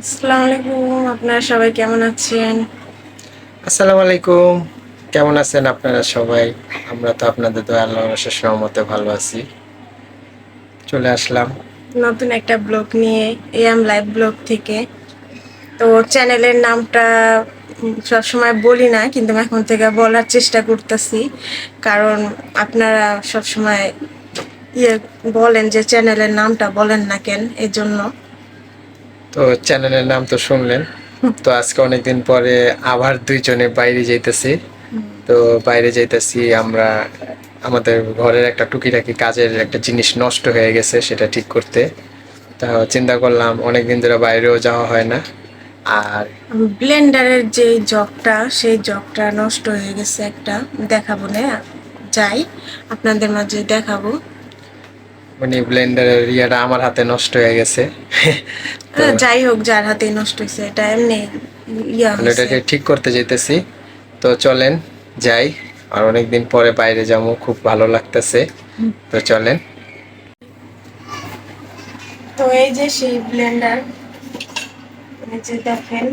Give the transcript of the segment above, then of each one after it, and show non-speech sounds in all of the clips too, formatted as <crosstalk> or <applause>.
আসসালামু আলাইকুম আপনারা সবাই কেমন আছেন? আসসালামু আলাইকুম কেমন আছেন আপনারা সবাই? আমরা তো আপনাদের দয়া আল্লাহর অশেষ রহমতে ভালো আছি। চলে আসলাম। নতুন একটা ব্লগ নিয়ে এম লাইভ ব্লগ থেকে। তো চ্যানেলের নামটা সবসময় বলি না কিন্তু আমি এখন থেকে বলার চেষ্টা করতেছি। কারণ আপনারা সবসময় ইয়ে বলেন যে চ্যানেলের নামটা বলেন না কেন এই জন্য তো চ্যানেলের নাম তো শুনলেন। তো আজকে অনেকদিন পরে আবার দুইজনে বাইরে যাইতেছি। তো বাইরে যাইতেছি আমরা, আমাদের ঘরের একটা টুকিটাকি কাজের একটা জিনিস নষ্ট হয়ে গেছে সেটা ঠিক করতে। তা চিন্তা করলাম অনেকদিন ধরে বাইরেও যাওয়া হয় না। আর ব্লেন্ডারের যে জগটা, সেই জগটা নষ্ট হয়ে গেছে একটা। দেখাবো না, যাই। আপনাদের মাঝে দেখাবো। মানে ব্লেন্ডারের ইয়েটা আমার হাতে নষ্ট হয়ে গেছে। <laughs> হ্যাঁ, যাই হোক যার হাতে নষ্ট হয়েছে এটা এমনি ইয়া ওটাকে ঠিক করতে যেতেছি তো চলেন যাই। আর অনেকদিন পরে বাইরে যাব খুব ভালো লাগতেছে। তো চলেন। তো এই যে সেই ব্লেন্ডার যে দেখেন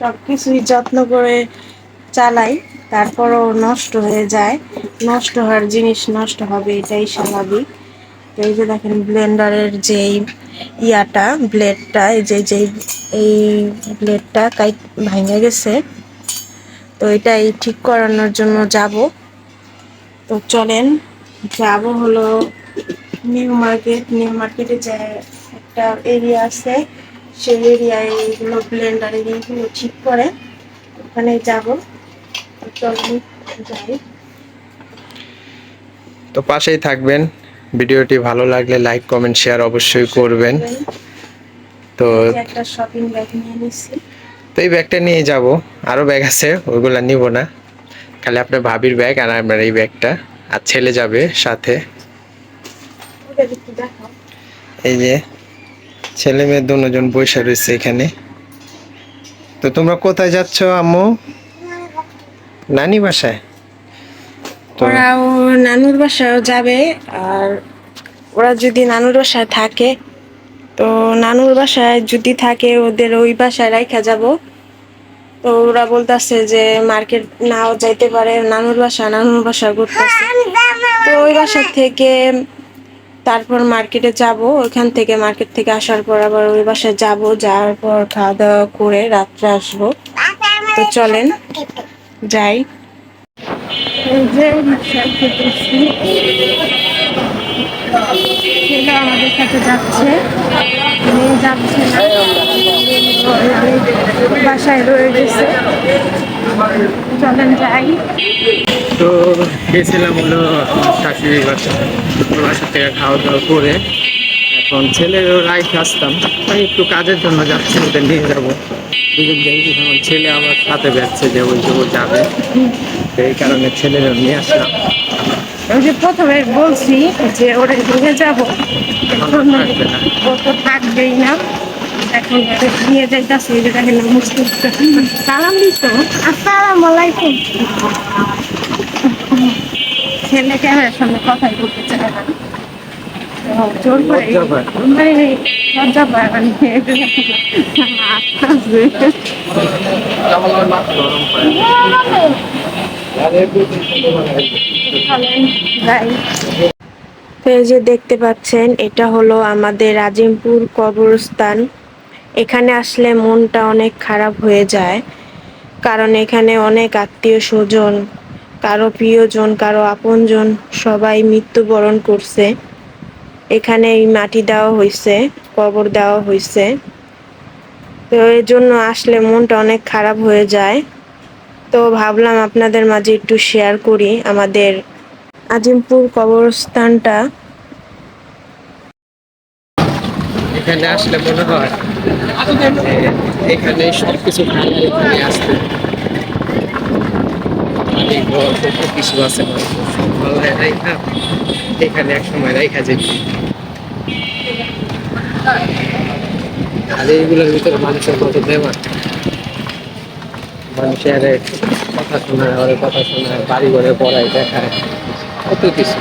সব কিছুই যত্ন করে চালাই তারপরও নষ্ট হয়ে যায়। নষ্ট হওয়ার জিনিস নষ্ট হবে এটাই স্বাভাবিক। এই যে দেখেন ব্লেন্ডারের যেই ইয়াটা, ব্লেডটা, এই যে যেই, এই ব্লেডটা কাই ভেঙে গেছে। তো এটাই ঠিক করানোর জন্য যাব। তো চলেন, যাব হলো নিউ মার্কেট। নিউ মার্কেটে যে একটা এরিয়া আছে, সেই এরিয়ায় এইগুলো ব্লেন্ডারে এইগুলো ঠিক করে ওখানে যাব। চলুন, যাই। তো পাশেই থাকবেন। ভিডিওটি ভালো লাগলে লাইক কমেন্ট শেয়ার অবশ্যই করবেন। তো একটা শপিং ব্যাগ নিয়ে নিচ্ছি তো এই ব্যাগটা নিয়ে যাব। আরও ব্যাগ আছে ওইগুলা নিব না। খালি আপনার ভাবির ব্যাগ আর আমার এই ব্যাগটা। আর ছেলে যাবে সাথে। এই যে ছেলে মেয়ে দুজন বসে রয়েছে এখানে। তো তোমরা কোথায় যাচ্ছ আম্মু? নানি বাসায়? ওরাও নানুর বাসায় যাবে, আর ওরা যদি নানুর বাসায় থাকে, তো নানুর বাসায় যদি থাকে, ওদের ওই বাসায় রাইখা যাব। তো ওরা বলতেছে যে মার্কেট নাও যাইতে পারে, নানুর বাসা নানুর বাসা ঘুরতেছে। তো ওই বাসা থেকে তারপর মার্কেটে যাব, ওইখান থেকে মার্কেট থেকে আসার পর আবার ওই বাসায় যাব, যাওয়ার পর খাওয়া দাওয়া করে রাত্রে আসব। তো চলেন, যাই এই যে রিক্সায় খেতেছি ছেলে আমাদের সাথে যাচ্ছে মেয়ে যাচ্ছে না বাসায় রয়ে গেছে চলেন যাই তো গেছিলাম হলো শাশুড়ির বাসা বাসা থেকে খাওয়া দাওয়া করে এখন ছেলের রাইখ আসতাম। আমি একটু কাজের জন্য যাচ্ছি, ওদের নিয়ে যাব। দুজন যাই ছেলে আমার সাথে যাচ্ছে, যে ওই যাবে। এই কারণে ছেলেরও নিয়ে আসলাম। ওই যে প্রথমে বলছি যে ওরা নিয়ে যাব। এখন না। ও তো থাকবেই না। এখন নিয়ে যাইতাছি যে দেখেন মুসলিম সালাম দিত আসসালামু আলাইকুম। ছেলে ক্যামেরার সামনে কথাই বলতে চায় না। জোর করে। মানে লজ্জা পায় মানে আসতেছে। তো এই যে দেখতে পাচ্ছেন, এটা হলো আমাদের রাজিমপুর কবরস্থান। এখানে আসলে মনটা অনেক খারাপ হয়ে যায়, কারণ এখানে অনেক আত্মীয় স্বজন, কারও প্রিয়জন, কারও আপনজন সবাই মৃত্যুবরণ করছে। এখানে এই মাটি দেওয়া হয়েছে কবর দেওয়া হয়েছে তো এর জন্য আসলে মনটা অনেক খারাপ হয়ে যায়। তো ভাবলাম আপনাদের মাঝে একটু শেয়ার করি আমাদের আজিমপুর কবরস্থানটা। এখানে আসলে মনে হয় এখানে সব কিছু ভালো এখানে আসতে রাইখা, এখানে এক সময় রাইখা যেত। ভিতরে মানুষের কত দেওয়ার মানুষের কথা শোনায় ওর কথা শোনায় বাড়ি ঘরে পড়ায় দেখায়, কত কিছু।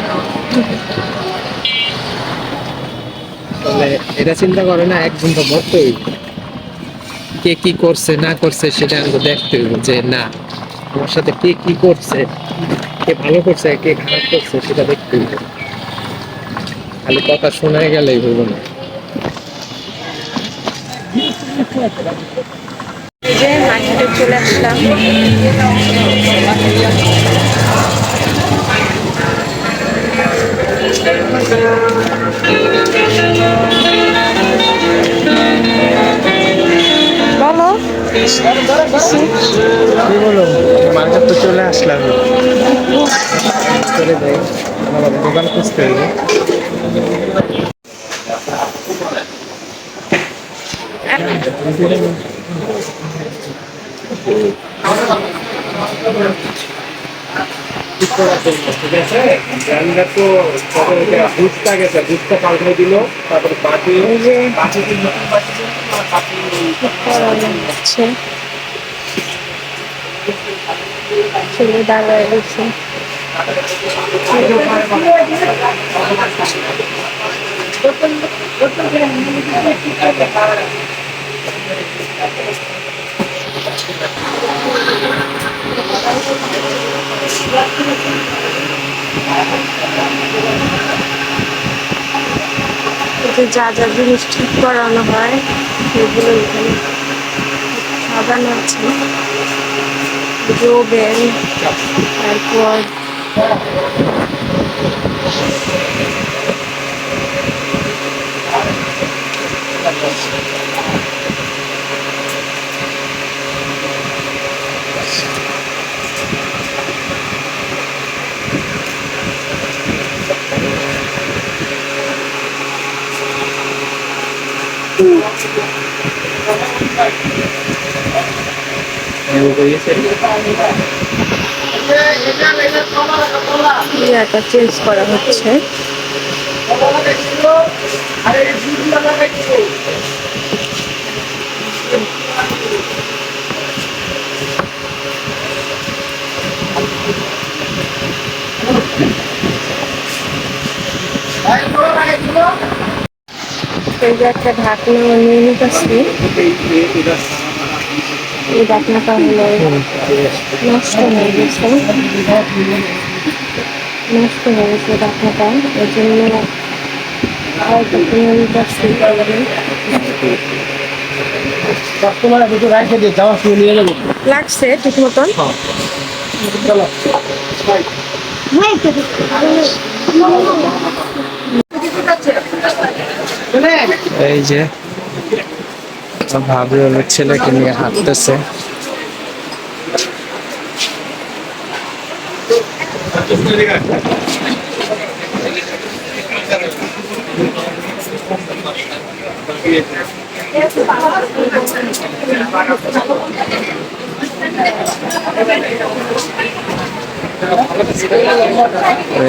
এটা চিন্তা করে না একদিন তো মরতেই কে কি করছে, না করছে, সেটা আমাকে দেখতে হবে যে না, আমার সাথে কে কি করছে, কে ভালো করছে, কে খারাপ করছে, সেটা দেখতে হবে। খালি কথা শোনায় গেলেই হইব না। যে মার্কেটে চলে আসলাম। বলো কি বলো মার্কেট তো চলে আসলাম। চলে যাই। আমার দোকান খুঁজতে হবে। বুঝতে গেছে বুঝতে পাল্টাই দিল তারপরে বাকি এই যে বাকি করানো হচ্ছে ছেলে দাঁড়ায় এতে যা যা জিনিস ঠিক করানো হয় সেগুলো এখানে সাজানো আছে। রোবেন তারপর ইয়াটা চেঞ্জ করা হচ্ছে। একটা ঢাকনা নিয়ে নিতেছি এই ঢাকনাটা হলো নষ্ট হয়ে গেছে। নষ্ট হয়ে গেছে ঢাকনাটা এই জন্য হয়তো সময় নিয়ে যাব। লাগছে ঠিক মতন। চলো। এই যে ভাবি হলো ছেলেকে নিয়ে হাঁটতেছে।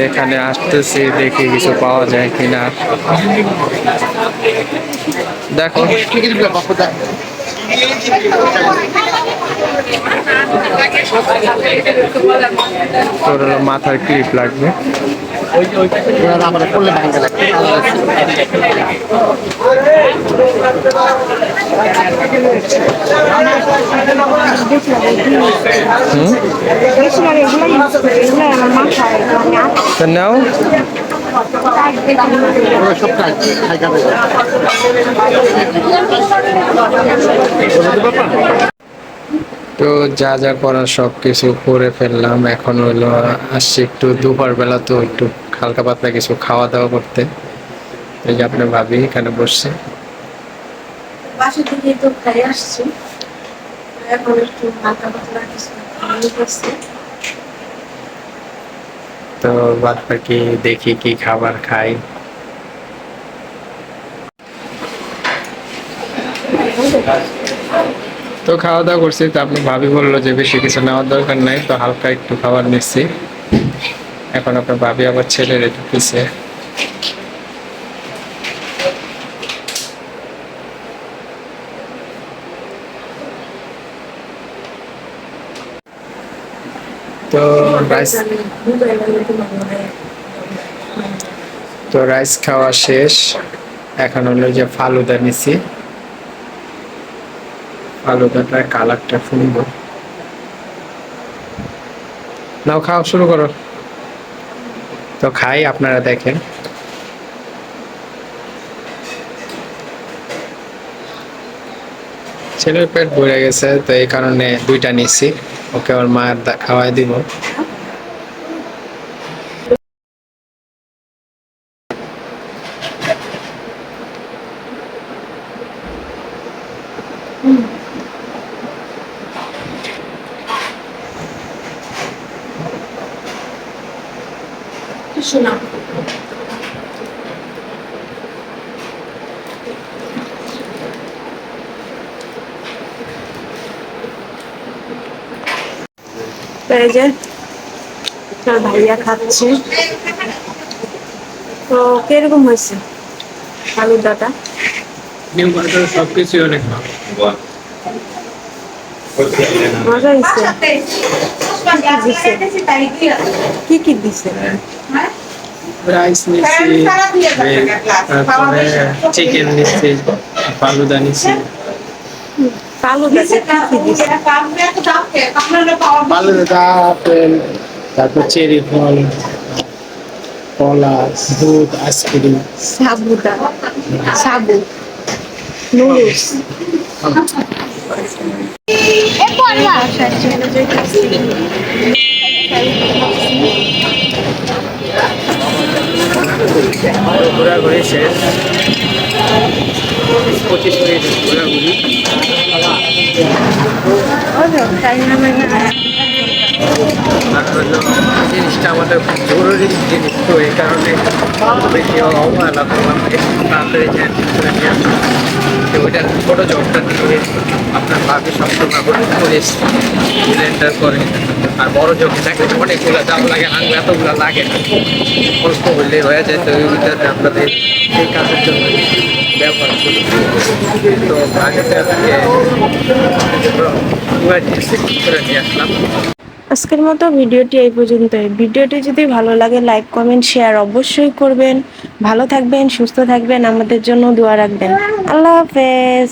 এখানে আসতেছি দেখি কিছু পাওয়া যায় কিনা। দেখো। তোর মাথার ক্লিপ লাগবে। নাও ওরা সব কাজ খাই খাবে তো যা যা করার সব কিছু করে ফেললাম এখন হলো আসছি একটু দুপুর বেলা তো একটু হালকা পাতলা কিছু খাওয়া দাওয়া করতে। এই যে আপনার ভাবি এখানে বসছে। বাসা থেকে তো খাই আসছি। এখন একটু হালকা পাতলা কিছু খাওয়ানো করছে। তো বাদ বাকি দেখি কি খাবার খাই। তো খাওয়া দাওয়া করছি, তো আপনি ভাবি বলল যে বেশি কিছু নেওয়ার দরকার নাই, তো হালকা একটু খাবার নিচ্ছি। এখন আপনার ভাবি আবার ছেলে রেখে পিছে। তো রাইস তো রাইস খাওয়া শেষ। এখন হলো যে ফালুদা নিছি। ফালুদাটার কালারটা সুন্দর নাও, খাওয়া শুরু করো। তো খাই, আপনারা দেখেন। ছেলের পেট ভরে গেছে, তো এই কারণে দুইটা নিচ্ছি ওকে ওর মা খাওয়াই দিব। শোনা। এই যে তোর ভাইয়া খাচ্ছে। তো কীরকম হয়েছে নিউ মার্কেট সবকিছু অনেক ভালো। মজা হয়েছে? কি কি দিছে? রাইস নিচ্ছি তারপরে চিকেন নিচ্ছি ফালুদা নিচ্ছি ফালুদা আপেল তারপর চেরি ফল কলা দুধ আইসক্রিম। সাবু নুডলস। ঘোরাঘুরি শেষ। পঁচিশ মিনিট ঘোরাঘুরি। টাইম নামে না আর হলো জিনিসটা আমাদের খুব জরুরি জিনিস তো, এই কারণে বেশি অবহেলা করলাম তাড়াতাড়ি ছোটো জবটা দিয়ে আপনার ভাবি সবসময় করে ব্লেন্ডার করে। আর বড় জগে দেখলে অনেকগুলো দাম লাগে, আঙুল এতগুলো লাগে। না। অল্প হইলে হয়ে যায়, তো ওইটাতে আপনাদের এই কাজের জন্য ব্যবহার করি। তো আগেতে আজকে করে নিয়ে আসলাম। আজকের মতো ভিডিওটি এই পর্যন্তই। ভিডিওটি যদি ভালো লাগে লাইক কমেন্ট শেয়ার অবশ্যই করবেন। ভালো থাকবেন, সুস্থ থাকবেন, আমাদের জন্য দোয়া রাখবেন। আল্লাহ হাফেজ।